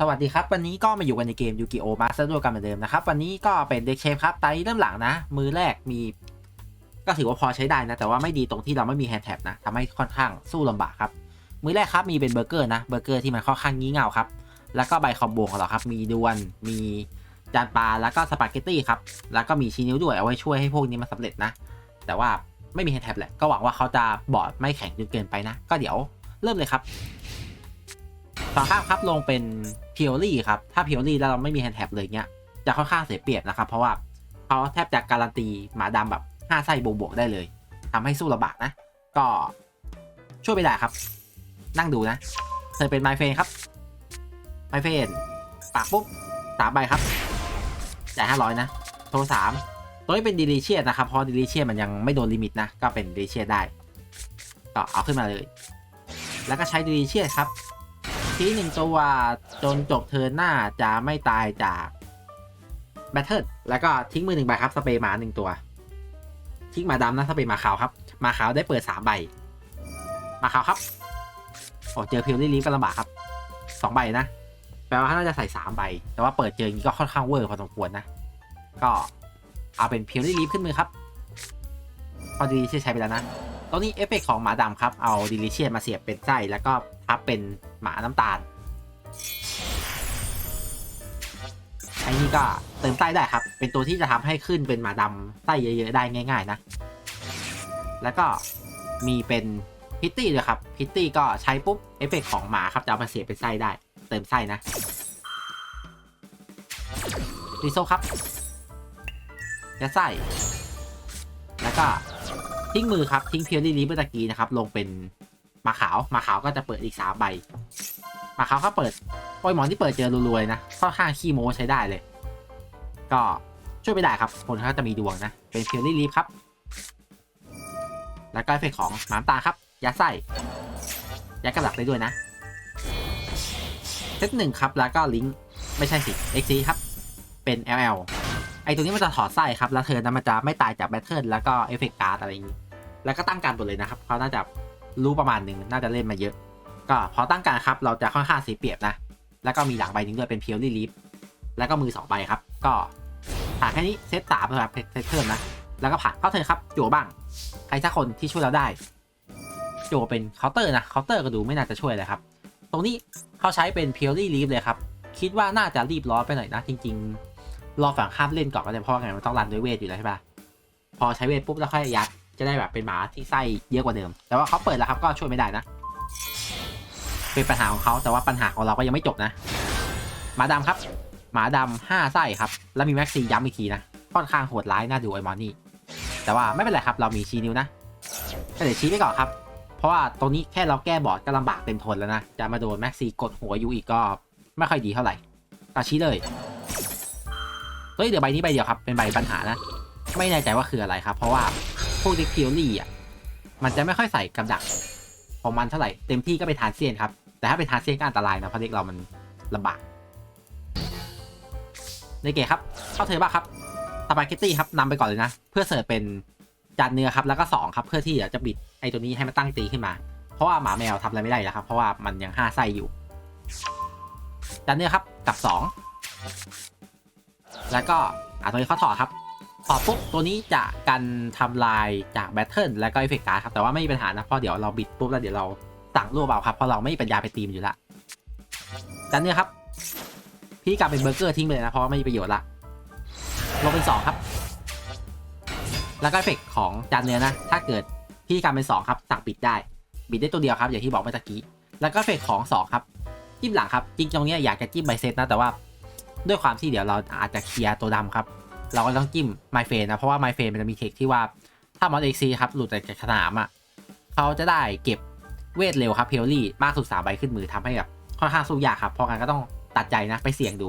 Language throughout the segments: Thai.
สวัสดีครับ วันนี้ก็มาอยู่กันในเกมยูกิโอมาสเตอร์ด้วยกันเหมือนเดิมนะครับ วันนี้ก็เป็นเด็กเชฟครับไตเริ่มหลังนะ มือแรกมี ก็ถือว่าพอใช้ได้นะ แต่ว่าไม่ดีตรงที่เราไม่มีแฮนด์แท็บนะทำให้ค่อนข้างสู้ลำบากครับ มือแรกครับมีเป็นเบอร์เกอร์นะเบอร์เกอร์ที่มันค่อนข้างงี่เง่าครับ แล้วก็ใบคอมโบของเราครับ มีดวนมีจานปลาแล้วก็สปาเกตตี้ครับแล้วก็มีชีนิ้วด้วยเอาไว้ช่วยให้พวกนี้มันสำเร็จนะ แต่ว่าไม่มีแฮนด์แท็บแหละก็หวังว่าเขาจะบอร์ดไม่แข็งจนเกินไปนะ ก็เดี๋ยวเริ่มเลยครับ ฝั่งข้ามครับลงเป็นเพิโอลี่ครับถ้าเพิโอลี่แล้วเราไม่มีแฮนด์แท็บเลยเงี้ยจะค่อนข้างเสียเปรียบนะครับ เพราะว่าเขาแทบจะการันตีหมาดำแบบ5ไส้บวกๆได้เลยทำให้สู้ลำบากนะ ก็ช่วยไม่ได้ครับ นั่งดูนะเธอเป็นไมเฟนครับไมเฟนปากปุ๊บสามใบครับจ่ายห้าร้อยนะ โทรสามตัวนี้เป็นดีลิเชียนะครับ เพราะดีลิเชียมันยังไม่โดนลิมิตนะ ก็เป็นดีลิเชียได้ ก็เอาขึ้นมาเลย แล้วก็ใช้ดีลิเชียครับ ทีหนึ่งตัวจนจบเทิร์นหน้าจะไม่ตายจากแบทเทิลแล้วก็ทิ้งมือหนึ่งใบครับ สเปรย์หมาหนึ่งตัว ทิ้งหมาดำนะสเปรย์หมาขาวครับหมาขาวได้เปิดสามใบหมาขาวครับโอ้เจอเพียวลี่ลีฟก็ลำบากครับสองใบนะ แปลว่าน่าจะใส่สามใบ แต่ว่าเปิดเจออย่างนี้ก็ค่อนข้างเวอร์พอสมควรนะ ก็เอาเป็นเพียวลี่ลีฟขึ้นมือครับ พอดีใช้ไปแล้วนะ ตอนนี้เอฟเฟกของหมาดำครับ เอาดิลิเชียมาเสียบเป็นไส้แล้วก็พับเป็นหมาน้ำตาลไอ้นี่ก็เติมไส้ได้ครับ เป็นตัวที่จะทำให้ขึ้นเป็นหมาดำไส้เยอะๆได้ง่าย ๆ นะ แล้วก็มีเป็นพิตตี้ด้วยครับพิตตี้ก็ใช้ปุ๊บเอฟเฟกของหมาครับจะเอามาเสียบเป็นไส้ได้ เติมไส้นะรีโซครับยัดไส้แล้วก็ ทิ้งมือครับ ทิ้งเพียวลี่ลีเมื่อตะกี้นะครับ ลงเป็นมาขาวมาขาวก็จะเปิดอีกสามใบมาขาวก็เปิดโอ้ยหมอนที่เปิดเจอรวยๆนะค่อนข้างขี้โม้ใช้ได้เลย ก็ช่วยไม่ได้ครับ คนเขาจะมีดวงนะ เป็นเพียวลี่ลีฟครับ แล้วก็เฟกของหมามตาครับยัดไส้ยัดกระดักได้ด้วยนะเซตหนึ่งครับแล้วก็ลิงก์ไม่ใช่สิ XC ครับ เป็น LL ไอตัวนี้มันจะถอดไส้ครับ แล้วเธอนั้นมันจะไม่ตายจากแบทเทิลแล้วก็เอฟเฟกต์การ์ดอะไรอย่างนี้ แล้วก็ตั้งการตัวเลยนะครับเขาน่าจะรู้ประมาณหนึ่งน่าจะเล่นมาเยอะ ก็พอตั้งการครับ เราจะค่อนข้างเสียเปรียบนะ แล้วก็มีหลังใบหนึ่งด้วยเป็นเพียวลี่ลีฟแล้วก็มือสองใบครับ ก็ผ่านแค่นี้เซตสามนะครับเซตเพิ่มนะ แล้วก็ผ่านเข้าเทิร์นครับจั่วบ้าง ใครสักคนที่ช่วยเราได้จั่วเป็นเคาน์เตอร์นะเคาน์เตอร์ก็ดูไม่น่าจะช่วยเลยครับ ตรงนี้เขาใช้เป็นเพียวลี่ลีฟเลยครับ คิดว่าน่าจะรีบร้อนไปหน่อยนะจริง ๆ รอฝั่งข้ามเล่นก่อนก็ได้เพราะว่าไงมันต้องรันด้วยเวทอยู่แล้วใช่ปะพอใช้เวทปุ๊บแล้วค่อยยัดจะได้แบบเป็นหมาที่ไส้เยอะกว่าเดิม แต่ว่าเขาเปิดแล้วครับก็ช่วยไม่ได้นะ เป็นปัญหาของเขาแต่ว่าปัญหาของเราก็ยังไม่จบนะหมาดำครับ หมาดำห้าไส้ครับ แล้วมีแม็กซี่ย้ำอีกทีนะค่อนข้างโหดร้ายน่าดูไอ้มอนนี่แต่ว่าไม่เป็นไรครับเรามีชีนิ้วนะก็เดี๋ยวชี้ไปก่อนครับเพราะว่าตรงนี้แค่เราแก้บอร์ดก็ลำบากเต็มทนแล้วนะจะมาโดนแม็กซี่กดหัวยูอีกก็ไม่ค่อยดีเท่าไหร่ก็ชี้เลย เฮ้ยเดี๋ยวใบนี้ใบเดียวครับเป็นใบปัญหานะ ไม่แน่ใจว่าคืออะไรครับ เพราะว่าพวกดิคิวลี่อะมันจะไม่ค่อยใส่กำดักของมันเท่าไหร่เต็มที่ก็เป็นทานเซียนครับ แต่ถ้าเป็นทานเซียนก็อันตรายนะเพราะเด็กเรามันลำบากในเกมครับเข้าเทอบ้าครับสปาเกตตี้ครับนำไปก่อนเลยนะ เพื่อเสิร์ฟเป็นจานเนื้อครับแล้วก็สองครับเพื่อที่จะบิดไอตัวนี้ให้มันตั้งตีขึ้นมา เพราะว่าหมาแมวทำอะไรไม่ได้แล้วครับ เพราะว่ามันยังห้าไส้อยู่จานเนื้อครับกับสอง แล้วก็อะตัวนี้เขาถอดครับถอดปุ๊บตัวนี้จะกันทำลายจากแบทเทิลและก็เอฟเฟกต์การ์ดครับแต่ว่าไม่มีปัญหานะเพราะเดี๋ยวเราบิดปุ๊บแล้วเดี๋ยวเราสั่งรวบเอาครับเพราะเราไม่มีปัญญาไปตีมอยู่ละจานเนื้อครับพี่กลับเป็นเบอร์เกอร์ทิ้งไปเลยนะเพราะไม่มีประโยชน์ละลงเป็นสองครับ แล้วก็เอฟเฟกต์ของจานเนื้อนะ ถ้าเกิดพี่กลับเป็นสองครับสั่งปิดได้ บิดได้ตัวเดียวครับอย่างที่บอกเมื่อกี้ แล้วก็เอฟเฟกต์ของสองครับจิ้มหลังครับจริงตรงเนี้ยอยากจะจิ้มใบเซตนะแต่ว่า ด้วยความที่เดี๋ยวเราอาจจะเคลียร์ตัวดำครับ เราก็ต้องจิ้มไมเฟนนะ เพราะว่าไมเฟนมันจะมีเทคที่ว่าถ้ามอนเอ็กซีครับ หลุดจากสนามอะเขาจะได้เก็บเวทเร็วครับเพลลี่มากสุดสามใบขึ้นมือทำให้แบบค่อนข้างสู้ยากครับเพราะงั้นก็ต้องตัดใจนะไปเสี่ยงดู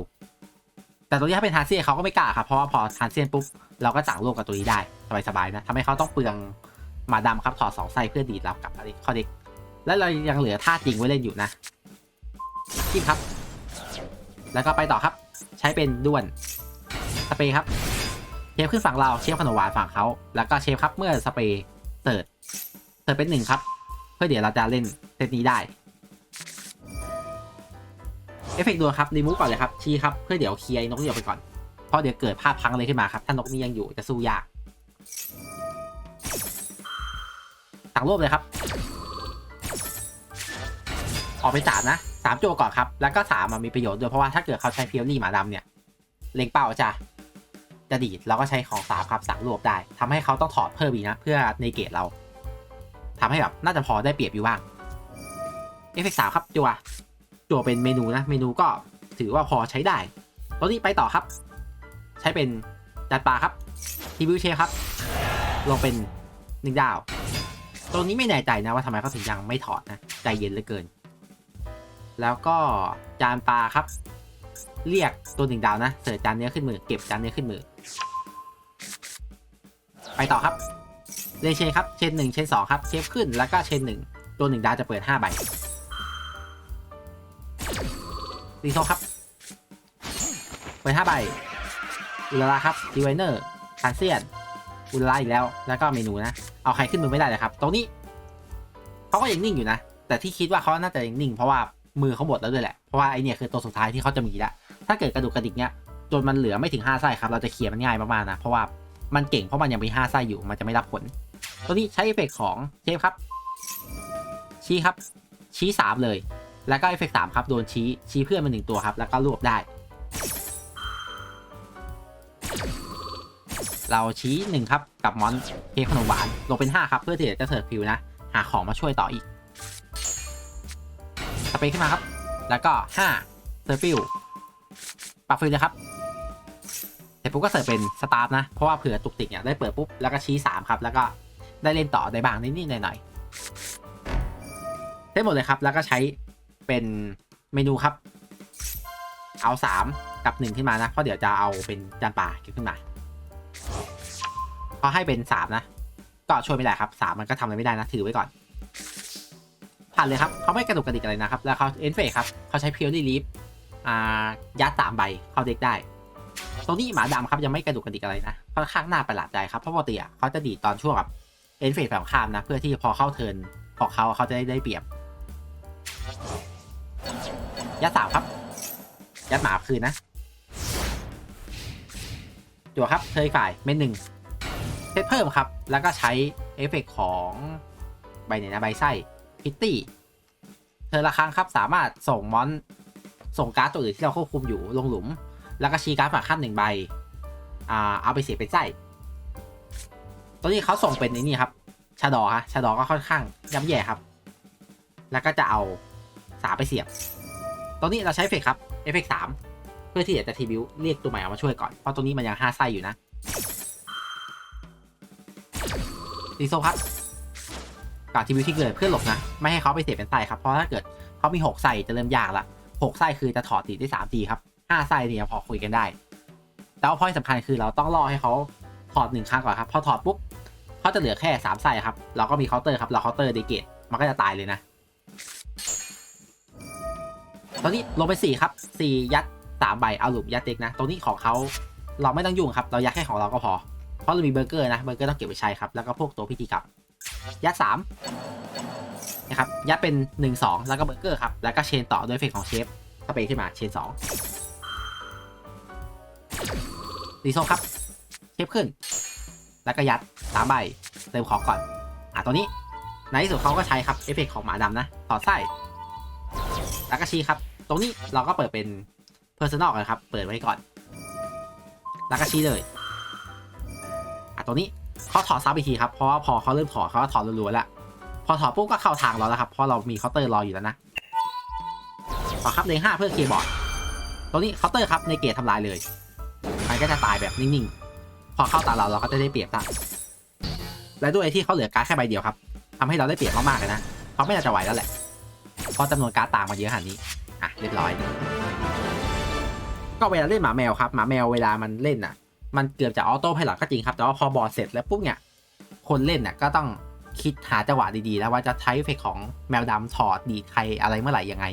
แต่ตัวนี้ถ้าเป็นทานเซียนเขาก็ไม่กล้าครับเพราะว่าพอทานเซียนปุ๊บเราก็สั่งร่วมกับตัวนี้ได้สบายๆนะทำให้เขาต้องเปลืองมาดำครับถอดสองไส้เพื่อดีดเรากลับมาข้อเด็ก แล้วเรายังเหลือท่าจริงไว้เล่นอยู่นะจิ้มครับ แล้วก็ไปต่อครับ ใช้เป็นด้วนสเปรย์ครับเชฟขึ้นฝั่งเราเชฟขนมหวานฝั่งเขาแล้วก็เชฟครับเมื่อสเปรย์เติร์ดเติร์ดเป็นหนึ่งครับ เพื่อเดี๋ยวเราจะเล่นเซตนี้ได้เอฟเฟกต์ดวงครับรีมูฟก่อนเลยครับชี้ครับเพื่อเดี๋ยวเคลียร์นกนี่ออกไปก่อนเพราะเดี๋ยวเกิดพลาดพลังอะไรขึ้นมาครับ ถ้านกนี้ยังอยู่จะสู้ยากสั่งรวบเลยครับ ออกไปสามนะ สามโจวก่อนครับ แล้วก็สามมันมีประโยชน์ด้วยเพราะว่าถ้าเกิดเขาใช้เพียวรี่หมาดำเนี่ย เล็งเป้าจะ จะดีดแล้วก็ใช้ของสามครับสั่งรวบได้ทำให้เขาต้องถอดเพิ่มอีกนะ เพื่อในเกตเราทำให้แบบน่าจะพอได้เปรียบอยู่บ้างเอฟเฟกสามครับจัวจัวเป็นเมนูนะ เมนูก็ถือว่าพอใช้ได้ตอนนี้ไปต่อครับ ใช้เป็นจัดปลาครับทีบิวเชครับลงเป็นหนึ่งดาว ตัวนี้ไม่แน่ใจนะว่าทำไมเขาถึงยังไม่ถอดนะ ใจเย็นเหลือเกิน แล้วก็จานปลาครับ เรียกตัวหนึ่งดาวนะเสิร์ชจานเนื้อขึ้นมือเก็บจานเนื้อขึ้นมือ ไปต่อครับเลเชนครับเชนหนึ่งเชนสองครับเชฟขึ้นแล้วก็เชนหนึ่งตัวหนึ่งดาวจะเปิดห้าใบรีโซครับเปิดห้าใบอุลาราครับดีไวเนอร์คานเซียนอุลาราอีกแล้วแล้วก็เมนูนะเอาใครขึ้นมือไม่ได้เลยครับตรงนี้เขาก็ยังนิ่งอยู่นะ แต่ที่คิดว่าเขาน่าจะยังนิ่งเพราะว่า มือเขาหมดแล้วด้วยแหละ เพราะว่าไอเนี่ยคือตัวสุดท้ายที่เขาจะมีละ ถ้าเกิดกระดูกกระดิกเนี้ยจนมันเหลือไม่ถึง5ไส้ครับ เราจะเคลียร์มันง่ายมากๆนะ เพราะว่ามันเก่งเพราะมันยังมี5ไส้อยู่ มันจะไม่รับผล ตัวนี้ใช้เอฟเฟกต์ของเชฟครับ ชี้ครับ ชี้สามเลย แล้วก็เอฟเฟกต์สามครับ โดนชี้ ชี้เพื่อนมาหนึ่งตัวครับ แล้วก็รวบได้ เราชี้หนึ่งครับ กับมอนเค้กขนมหวาน ลงเป็นห้าครับ เพื่อที่จะเสิร์ฟฟิวนะ หาของมาช่วยต่ออีก เปรย์ขึ้นมาครับ แล้วก็ห้าเซอร์ฟิลปักฟิลเลยครับเสร็จปุ๊บก็เสิร์ฟเป็นสตาร์ทนะ เพราะว่าเผื่อตุกติกเนี่ยได้เปิดปุ๊บ แล้วก็ชี้สามครับ แล้วก็ได้เล่นต่อได้บ้างนิดๆหน่อยๆได้หมดเลยครับ แล้วก็ใช้เป็นเมนูครับ เอาสามกับหนึ่งขึ้นมานะ เพราะเดี๋ยวจะเอาเป็นจานป่าเก็บขึ้นมาเขาให้เป็นสามนะ ก็ช่วยไม่ได้ครับสามมันก็ทำอะไรไม่ได้นะ ถือไว้ก่อน ผ่านเลยครับเขาไม่กระดุกกระดิกอะไรนะครับ แล้วเขาเอ็นเฟครับเขาใช้เพียวลี่ลีฟอ่ายัดสามใบเข้าเด็กได้ตรงนี้หมาดำครับยังไม่กระดุกกระดิกอะไรนะค่อนข้างน่าประหลาดใจครับเพราะปกติอะเขาจะดีดตอนช่วงแบบเอ็นเฟกแบบข้ามนะ เพื่อที่พอเข้าเทิร์นของเขาเขาจะได้ได้เปรียบ ยัดสามครับ ยัดหมาคืนนะจั่วครับเทยฝ่ายเม็ดหนึ่งเซตเพิ่มครับ แล้วก็ใช้เอฟเฟกของใบไหนนะใบไส้ พิตตี้เธอละครั้งครับสามารถส่งมอน ส่งการ์ดตัวอื่นที่เราควบคุมอยู่ลงหลุม แล้วก็ชี้การ์ดฝากขั้นหนึ่งใบ อ่า เอาไปเสียเป็นไส้ตัวนี้เขาส่งเป็นไอ้นี่ครับชาดอฮะชาดอก็ค่อนข้างย่ำแย่ครับ แล้วก็จะเอาสามไปเสียบตัวนี้เราใช้เอฟเฟกครับเอฟเฟกสามเพื่อที่จะทีบิวเรียกตัวใหม่ออกมาช่วยก่อน เพราะตัวนี้มันยังห้าไส้อยู่นะดีโซครับ ก่อนทีวีที่เกิดเพื่อหลบนะ ไม่ให้เขาไปเสียเป็นไส้ครับ เพราะถ้าเกิดเขามี 6 ไส้จะเริ่มยากละ6 ไส้คือจะถอดตีได้3ทีครับ5ไส้เนี่ยพอคุยกันได้แต่ว่าพอยสำคัญคือเราต้องรอให้เขาถอดหนึ่งครั้งก่อนครับ พอถอดปุ๊บเขาจะเหลือแค่3ไส้ครับ เราก็มีเคาน์เตอร์ครับเราเคาน์เตอร์เดเกตมันก็จะตายเลยนะ ตอนนี้ลงไป4ครับ4ยัด3ใบเอาหลุมยัดเด็กนะ ตรงนี้ของเขาเราไม่ต้องยุ่งครับ เรายัดแค่ของเราก็พอ เพราะเรามีเบอร์เกอร์นะ เบอร์เกอร์ต้องเก็บไว้ใช้ครับ แล้วก็พวกตัวพิธีกรรม ยัดสามนะครับยัดเป็นหนึ่งสองแล้วก็เบอร์เกอร์ครับ แล้วก็เชนต่อด้วยเฟกของเชฟสเปรย์ขึ้นมาเชนสองดีโซครับ เชฟขึ้น แล้วก็ยัดสามใบเติมของก่อน อะตัวนี้ ในที่สุดเขาก็ใช้ครับเอฟเฟกของหมาดำนะถอดไส้แล้วก็ชี้ครับ ตรงนี้เราก็เปิดเป็นเพอร์ซันอลกันครับ เปิดไว้ก่อน แล้วก็ชี้เลยอะตัวนี้ เขาถอดซับอีกทีครับเพราะว่าพอเขาเริ่มถอดเขาก็ถอดรัวๆแล้วพอถอดปุ๊บก็เข้าทางเราแล้วครับเพราะเรามีเคาน์เตอร์รออยู่แล้วนะต่อครับในห้าเพื่อเคบอร์ดตรงนี้เคาน์เตอร์ครับในเกตทำลายเลยมันก็จะตายแบบนิ่งๆ พอเข้าตาเราเราก็จะได้เปรียบละและด้วยที่เขาเหลือการ์ดแค่ใบเดียวครับทำให้เราได้เปรียบมากๆเลยนะเขาไม่น่าจะไหวแล้วแหละเพราะจำนวนการ์ดต่างมาเยอะขนาดนี้อะเรียบร้อย ก็เวลาเล่นหมาแมวครับหมาแมวเวลามันเล่นอะ มันเกือบจะออโต้ไพลอตก็จริงครับ แต่ว่าพอบอร์ดเสร็จแล้วปุ๊บเนี่ย คนเล่นน่ะก็ต้องคิดหาจังหวะดีๆ แล้วว่าจะใช้เฟกของแมวดำถอดดีใครอะไรเมื่อไหร่ยังไง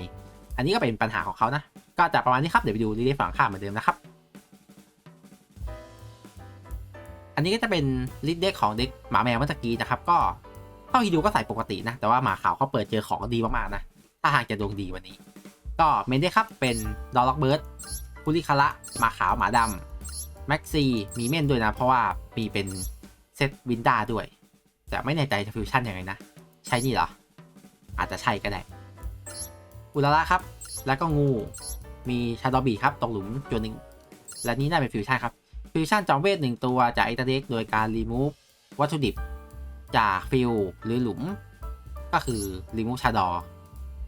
อันนี้ก็เป็นปัญหาของเขานะ ก็จะประมาณนี้ครับ เดี๋ยวไปดูรีเลย์ฝั่งข้ามเหมือนเดิมนะครับ อันนี้ก็จะเป็นลิดเด็กของเด็กหมาแมวเมื่อกี้นะครับ ก็เท่าที่ดูก็ใส่ปกตินะ แต่ว่าหมาขาวเขาเปิดเจอของดีมากๆนะ ถ้าหากจะดวงดีวันนี้ ก็เมนได้ครับเป็นดอลล็อกเบิร์ดคุริคาระหมาขาวหมาดำ แม็กซีมีเม่นด้วยนะ เพราะว่ามีเป็นเซตวินด้าด้วย แต่ไม่แน่ใจจะฟิวชั่นยังไงนะ ใช่นี่เหรอ อาจจะใช่ก็ได้ อุลาระครับ แล้วก็งู มีชาดอบีครับตรงหลุมจวนหนึ่งและนี่น่าเป็นฟิวชั่นครับ ฟิวชั่นจอมเวทหนึ่งตัวจากไอตาเด็กโดยการรีมูฟวัตถุดิบจากฟิลหรือหลุม ก็คือรีมูฟชาดอ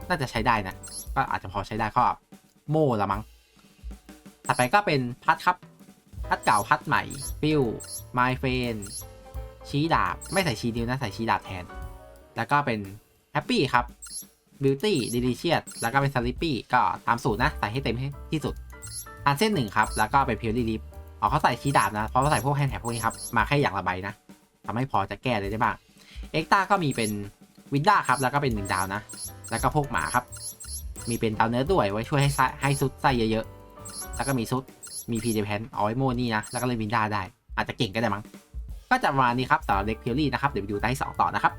น่าจะใช้ได้นะ ก็อาจจะพอใช้ได้ข้อโม่ละมั้งถัดไปก็เป็นพัดครับ พัดเก่าพัดใหม่ฟิลไมเฟนชี้ดาบ ไม่ใส่ชี้นิ้วนะ ใส่ชี้ดาบแทน แล้วก็เป็นแฮปปี้ครับบิวตี้ดิลิเชียสแล้วก็เป็นสลิปปี้ก็ตามสูตรนะ ใส่ให้เต็มที่สุดทานเส้นหนึ่งครับ แล้วก็เป็นเพียวรีลิฟอ๋อเขาใส่ชี้ดาบนะ เพราะเขาใส่พวกแฮนด์แท็บพวกนี้ครับ มาแค่อย่างละใบนะทำให้พอจะแก้เลยได้บ้างเอ็กตาก็มีเป็นวินด้าครับ แล้วก็เป็นหนึ่งดาวนะ แล้วก็พวกหมาครับ มีเป็นดาวเนื้อด้วยไว้ช่วยให้ไส้ให้ซุดไส้เยอะๆ แล้วก็มีซุด มีพีเดแพนเอาไว้โมนี่นะ แล้วก็เลยวินด้าได้ อาจจะเก่งก็ได้มั้ง ก็จะมานี้ครับสำหรับเด็กเพียวรี่นะครับ เดี๋ยวไปดูตาที่สองต่อนะครับ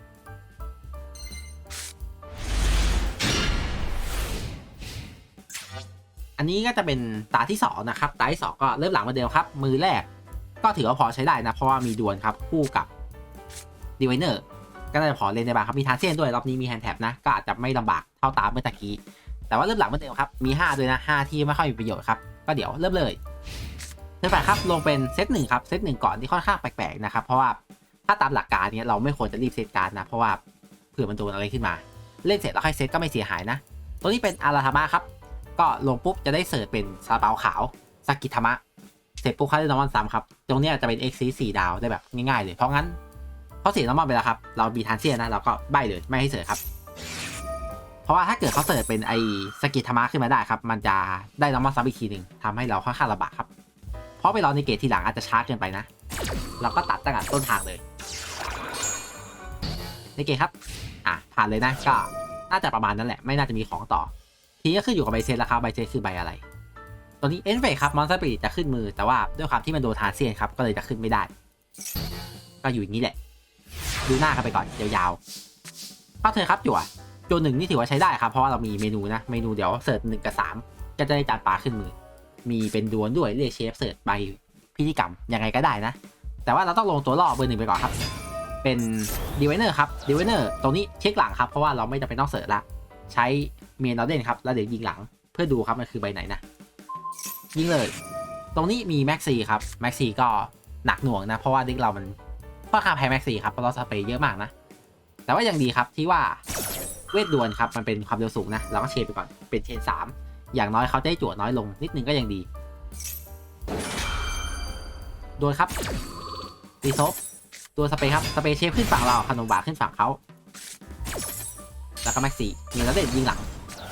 อันนี้ก็จะเป็นตาที่สองนะครับ ตาที่สองก็เริ่มหลังมาเดิมครับ มือแรกก็ถือว่าพอใช้ได้นะ เพราะว่ามีดวลครับ คู่กับดีไวเนอร์ก็น่าจะพอเล่นได้บ้างครับ มีทานเซียนด้วย รอบนี้มีแฮนด์แท็บนะ ก็อาจจะไม่ลำบากเท่าตาเมื่อตะกี้ แต่ว่าเริ่มหลังมือนเดิมครับ มี 5 ด้วยนะ 5 ที่ไม่ค่อยมีประโยชน์ครับ ก็เดี๋ยวเริ่มเลย เริ่มไปครับลงเป็นเซตหนึ่งครับเซตหนึ่งก่อนที่ค่อนข้างแปลกๆนะครับเพราะว่าถ้าตามหลักการเนี้ยเราไม่ควรจะรีบเซตการนะเพราะว่าเผื่อมันโดนอะไรขึ้นมา เล่นเสร็จแล้วค่อยเซตก็ไม่เสียหายนะ ตัวนี้เป็นอาราธามะครับ ก็ลงปุ๊บจะได้เสิร์ชเป็นซาเปาขาวสกิธามะเสร็จปุ๊บเขาได้นอมันซ้ำครับ ตรงนี้จะเป็น X 4ดาวได้แบบง่ายๆเลย เพราะงั้นเขาเสียนอมันไปแล้วครับ เรามีทานเซียนะ เราก็ใบเลยไม่ให้เสิร์ชครับ เพราะว่าถ้าเกิดเขาเสิร์ชเป็นไอสกิธามะขึ้นมาได้ครับ มันจะได้นอมันซ้ำอีกทีหนึ่งทำให้เราค่อนข้างลำบากครับ เพราะไปรอในเกตทีหลังอาจจะช้าเกินไปนะ เราก็ตัดตั้งแต่ต้นทางเลย ในเกตครับ อะผ่านเลยนะก็น่าจะประมาณนั้นแหละ ไม่น่าจะมีของต่อ ทีก็ขึ้นอยู่กับใบเซตแล้วครับใบเซตคือใบอะไรตัวนี้เอ็นเฟกครับมอนสเตอร์ปีจะขึ้นมือแต่ว่าด้วยความที่มันโดนทาเซียนครับก็เลยจะขึ้นไม่ได้ ก็อยู่อย่างนี้แหละ ดูหน้ากันไปก่อนยาวๆเข้าเธอครับจั่วจั่วหนึ่งนี่ถือว่าใช้ได้ครับเพราะว่าเรามีเมนูนะเมนูเดี๋ยวเสิร์ชหนึ่งกับสามก็จะได้จานปลาขึ้นมือ มีเป็นดวนด้วยเรียกเชฟเสิร์ชใบพิธีกรรมยังไงก็ได้นะ แต่ว่าเราต้องลงตัวล่อเบอร์หนึ่งไปก่อนครับ เป็นดีไวเนอร์ครับดีไวเนอร์ตรงนี้เช็คหลังครับ เพราะว่าเราไม่จำเป็นต้องเสิร์ชละใช้เมียนอเดนครับแล้วเดี๋ยวยิงหลังเพื่อดูครับมันคือใบไหนนะยิงเลย ตรงนี้มีแม็กซีครับแม็กซีก็หนักหน่วงนะ เพราะว่าเด็กเรามันค่อนข้างแพ้แม็กซีครับเพราะเราสเปรย์เยอะมากนะ แต่ว่ายังดีครับที่ว่าเวทดวลครับมันเป็นความเร็วสูงนะเราก็เชนไปก่อนเป็นเชนสาม อย่างน้อยเขาได้จั่วน้อยลงนิดนึงก็ยังดี โดวลครับรีโซฟตัวสเปรย์ครับ สเปรย์เชฟขึ้นฝั่งเราคานมบาขึ้นฝั่งเขาแล้วก็แม็กซี่มีแล้วเด็ดยิงหลัง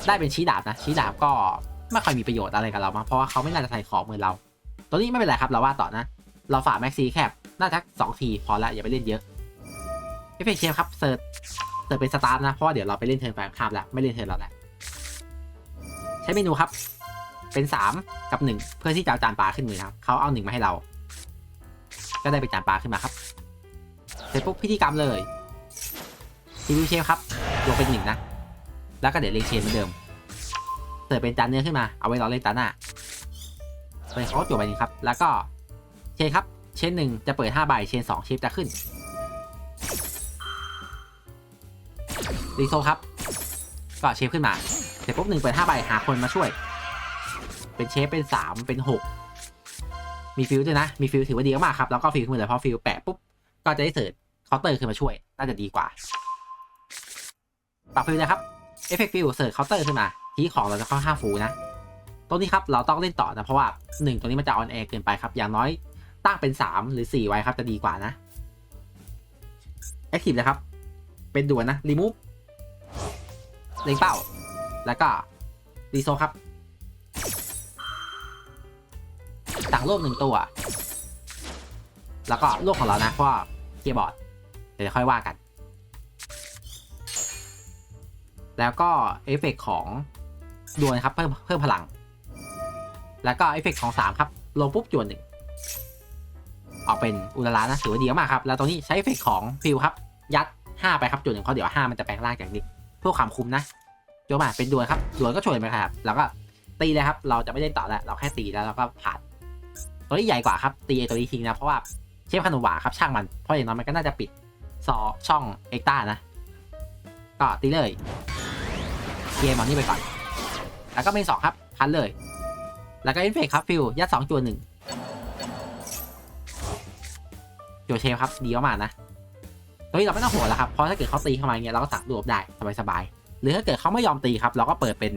ได้เป็นชี้ดาบนะ ชี้ดาบก็ไม่ค่อยมีประโยชน์อะไรกับเรามากเพราะว่าเขาไม่น่าจะใส่ของเหมือนเรา ตัวนี้ไม่เป็นไรครับเราว่าต่อนะ เราฝากแม็กซี่แคบน่าจะสองทีพอแล้วอย่าไปเล่นเยอะเอฟเฟกเชฟครับเสิร์ชเสิร์ชเป็นสตาร์ทนะเพราะว่าเดี๋ยวเราไปเล่นเทิร์นแฟนข้ามแล้วไม่เล่นเทิร์นเราแล้ว ช้เมนูครับ เป็น 3 กับ 1 เพื่อที่จะเอาจานปลาขึ้นมือครับเขาเอาหนึ่งมาให้เรา ก็ได้เป็นจานปลาขึ้นมาครับเสร็จปุ๊บพิธีกรรมเลยทีวีเชฟครับลงเป็นหนึ่งนะ แล้วก็เดี๋ยวเลงเชนเหมือนเดิมเสิร์ฟเป็นจานเนื้อขึ้นมาเอาไว้รอเล่นตาหน้าเป็นเขาจวบไปนึงครับ แล้วก็เชนครับ เชนหนึ่งจะเปิด5ใบเชน2เชฟจะขึ้นรีโซครับ ก็เชฟขึ้นมา ร็จปุ๊บหนึ่งเปิด5ใบหาคนมาช่วย เป็นเชฟเป็น3เป็น6มีฟิลด้วยนะ มีฟิลถือว่าดีมากครับ แล้วก็ฟิลขึ้นมาเลยพอฟิลแปะปุ๊บ ก็จะได้เสิร์ฟเคาน์เตอร์ขึ้นมาช่วย น่าจะดีกว่า ปรับฟิลนะครับ เอฟเฟกต์ฟิลเสิร์ชเคาน์เตอร์ขึ้นมา ทีของเราจะค่อนข้างฟูนะ ตรงนี้ครับ เราต้องเล่นต่อนะ เพราะว่า1ตัวนี้มันจะออนแอร์เกินไปครับ อย่างน้อยตั้งเป็น3หรือ4ไว้ครับจะดีกว่านะ แอคทีฟเลยครับ เป็นด่วนนะ รีมูฟเล็งเป้า แล้วก็รีโซครับต่างโลกหนึ่งตัว แล้วก็โลกของเรานะเพราะเกียร์บอร์ดเดี๋ยวค่อยว่ากัน แล้วก็เอฟเฟกของดวลครับเพิ่มเพิ่มพลัง แล้วก็เอฟเฟกของ 3 ครับลงปุ๊บจวนหนึ่งออกเป็นอุลาลานะถือว่าดีมากครับ แล้วตรงนี้ใช้เอฟเฟกของฟิลครับ ยัด 5 ไปครับจวนหนึ่งเพราะเดี๋ยว 5 มันจะแปลงร่างจากนี้เพื่อความคุ้มนะ โจมาเป็นดวลครับดวลก็ช่วยไหมครับ แล้วก็ตีเลยครับ เราจะไม่เล่นต่อแล้ว เราแค่ตีแล้วเราก็ผ่าน ตัวนี้ใหญ่กว่าครับ ตีไอ้ตัวนี้ทิ้งนะ เพราะว่าเชฟขนมหวานครับ ช่างมัน เพราะอย่างน้อยมันก็น่าจะปิดซอช่องเอ็กต้านะ ก็ตีเลย เกมเอานี่ไปก่อน แล้วก็เป็นสองครับ พันเลย แล้วก็เอฟเฟกครับฟิวยัดสองจวนหนึ่งโจเชฟครับดีมากๆนะตรงนี้เราไม่ต้องห่วงแล้วครับ เพราะถ้าเกิดเขาตีเข้ามาอย่างเงี้ยเราก็สั่งรวบได้สบายๆ หรือถ้าเกิดเขาไม่ยอมตีครับ เราก็เปิดเป็น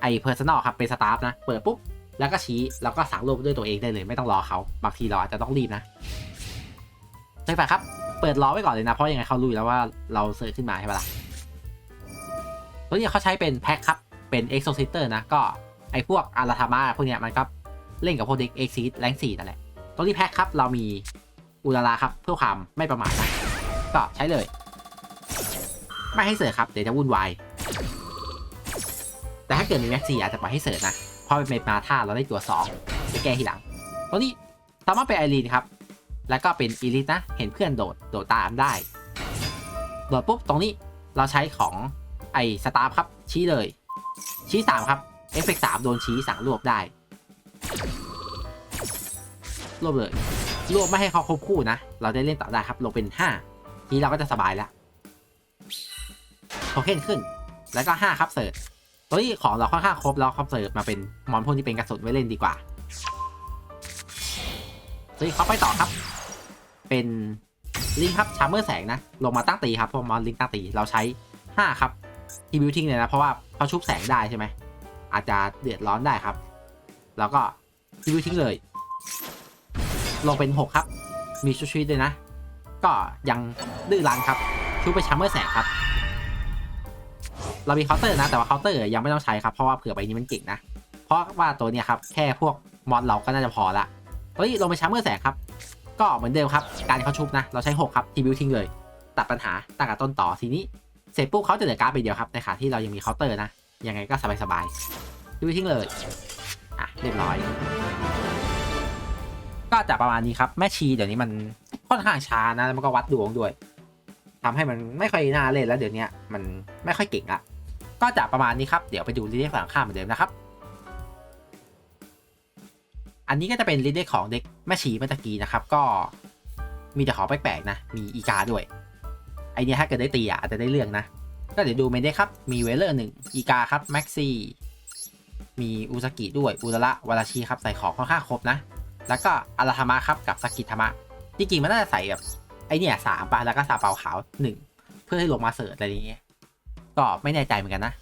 ไอ้เพอร์ซันอลครับเป็นสตาฟนะ เปิดปุ๊บ แล้วก็ชี้แล้วก็สั่งรวบด้วยตัวเองได้เลยไม่ต้องรอเขาบางทีเราอาจจะต้องรีบนะใช่ปะครับ เปิดรอไว้ก่อนเลยนะ เพราะยังไงเขารู้อยู่แล้วว่าเราเซิร์ชขึ้นมาใช่ปะล่ะตัวนี้เขาใช้เป็นแพ็คครับเป็น e x o c i t e r นะก็ไอ้พวกอาราธามาพวกเนี้ยมันก็เล่นกับพวกเด็ก e x i t แรงสี่นั่นแหละตัวนี้แพ็คครับเรามีอุลาราครับเพื่อความไม่ประมาทนะก็ใช้เลย ไม่ให้เสิร์ชครับเดี๋ยวจะวุ่นวายแต่ถ้าเกิดมีแม็กซี่อาจจะปล่อยให้เสิร์ชนะเพราะเป็นเมาท่าเราได้ตัว2ไปแก้ทีหลังตัวนี้สามมาเป็นไอรีนครับ แล้วก็เป็นอีลิทนะ เห็นเพื่อนโดด โดดตามได้ โดดปุ๊บ ตรงนี้เราใช้ของไอสตาร์ครับ ชี้เลย ชี้สามครับเอฟเฟกสามโดนชี้สั่งรวบได้ รวบเลย รวบไม่ให้เขาครบคู่นะ เราได้เล่นต่อได้ครับ ลงเป็น 5 ทีเราก็จะสบายแล้ว โทเค็นขึ้น แล้วก็5ครับเสิร์ชตัวนี้ของเราค่อนข้างครบแล้วครับเสิร์ชมาเป็นมอนพวกที่เป็นกระสุนไว้เล่นดีกว่าตัวนี้เขาไปต่อครับ เป็นลิงครับชาร์เมอร์แสงนะ ลงมาตั้งตีครับพราะมอนลิงตั้งตีเราใช้ 5 ครับทีบิวทิ้งเลยนะ เพราะว่าเขาชุบแสงได้ใช่ไหมอาจจะเดือดร้อนได้ครับ แล้วก็ทีบิวทิ้งเลย ลงเป็น 6 ครับ มีชุดชีวิตเลยนะ ก็ยังดื้อรั้นครับชุบไปชาร์เมอร์แสงครับ เรามีเคาน์เตอร์นะ แต่ว่าเคาน์เตอร์ยังไม่ต้องใช้ครับ เพราะว่าเผื่อใบนี้มันเก่งนะ เพราะว่าตัวเนี้ยครับ แค่พวกมอนเราก็น่าจะพอละเฮ้ลงไปชาเมอร์แสงครับ ก็เหมือนเดิมครับ การเขาชุบนะ เราใช้ 6 ครับ ทีบิวทิ้งเลย ตัดปัญหาตั้งแต่ต้นต่อทีนี้ เสร็จปุ๊บเขาจะเหลือการ์ดไปเดียวครับ ในขาที่เรายังมีเคาน์เตอร์นะ ยังไงก็สบายๆทีบิวทิ้งเลย อะ เรียบร้อย ก็จะประมาณนี้ครับ แม่ชีเดี๋ยวนี้มันค่อนข้างช้านะ แล้วมันก็วัดดวงด้วยทำให้มันไม่ค่อยน่าเล่นแล้วเดี๋ยวนี้มันไม่ค่อยเก่งละ ก็จะประมาณนี้ครับ เดี๋ยวไปดูลิเดฝั่งข้ามเหมือนเดิมนะครับ อันนี้ก็จะเป็นลิเดของเด็กแม่ชีเมื่อตะกี้นะครับ ก็มีแต่ของแปลกๆนะ มีอีกาด้วย ไอเนี้ยถ้าเกิดได้ตีอะอาจจะได้เรื่องนะ ก็เดี๋ยวดูเมนเดครับ มีเวเลอร์หนึ่งอีกาครับแม็กซี่ มีอุซากิด้วย อุระละวาราชีครับใส่ของค่อนข้างครบนะ แล้วก็อาราธามะครับกับสกิธามะจริงๆมันน่าจะใส่แบบไอเนี่ยสามปะแล้วก็ซาเปาขาวหนึ่งเพื่อให้ลงมาเสิร์ชอะไรอย่างเงี้ย ก็ไม่แน่ใจเหมือนกันนะ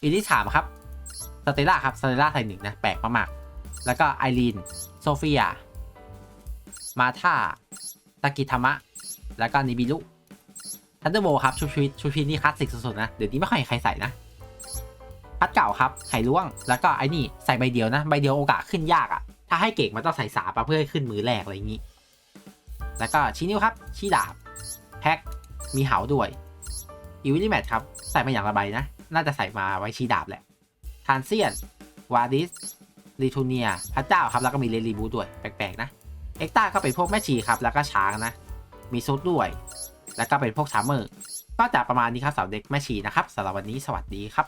อีที่สามครับสเตล่าครับสเตล่าใส่หนึ่งนะแปลกมากๆแล้วก็ไอรีนโซเฟียมาธาสกิธามะ แล้วก็นิบิลุทันเดอร์โบครับชุดชีวิตชุดชีวิตนี่คลาสสิกสุดๆนะ เดี๋ยวนี้ไม่ค่อยใครใส่นะพัดเก่าครับไข่ล่วง แล้วก็ไอ้นี่ใส่ใบเดียวนะ ใบเดียวโอกาสขึ้นยากอะ่ะ ถ้าให้เก่งมันต้องใส่สามปะเพื่อให้ขึ้นมือแรกอะไรอย่างนี้ แล้วก็ชี้นิ้วครับชี้ดาบแพ็คมีเหาด้วย อีวิลิแมทครับ ใส่มาอย่างละใบนะ น่าจะใส่มาไว้ชี้ดาบแหละทานเซียน วาดิสลิทูเนีย พระเจ้าครับ แล้วก็มีเรลีบูด้วย แปลก ๆ นะ เอ็กต้าก็เป็นพวกแม่ชีครับ แล้วก็ช้างนะ มีซุดด้วย แล้วก็เป็นพวกชาร์เมอร์ ก็จะประมาณนี้ครับสาวเด็กแม่ชีนะครับสำหรับวันนี้สวัสดีครับ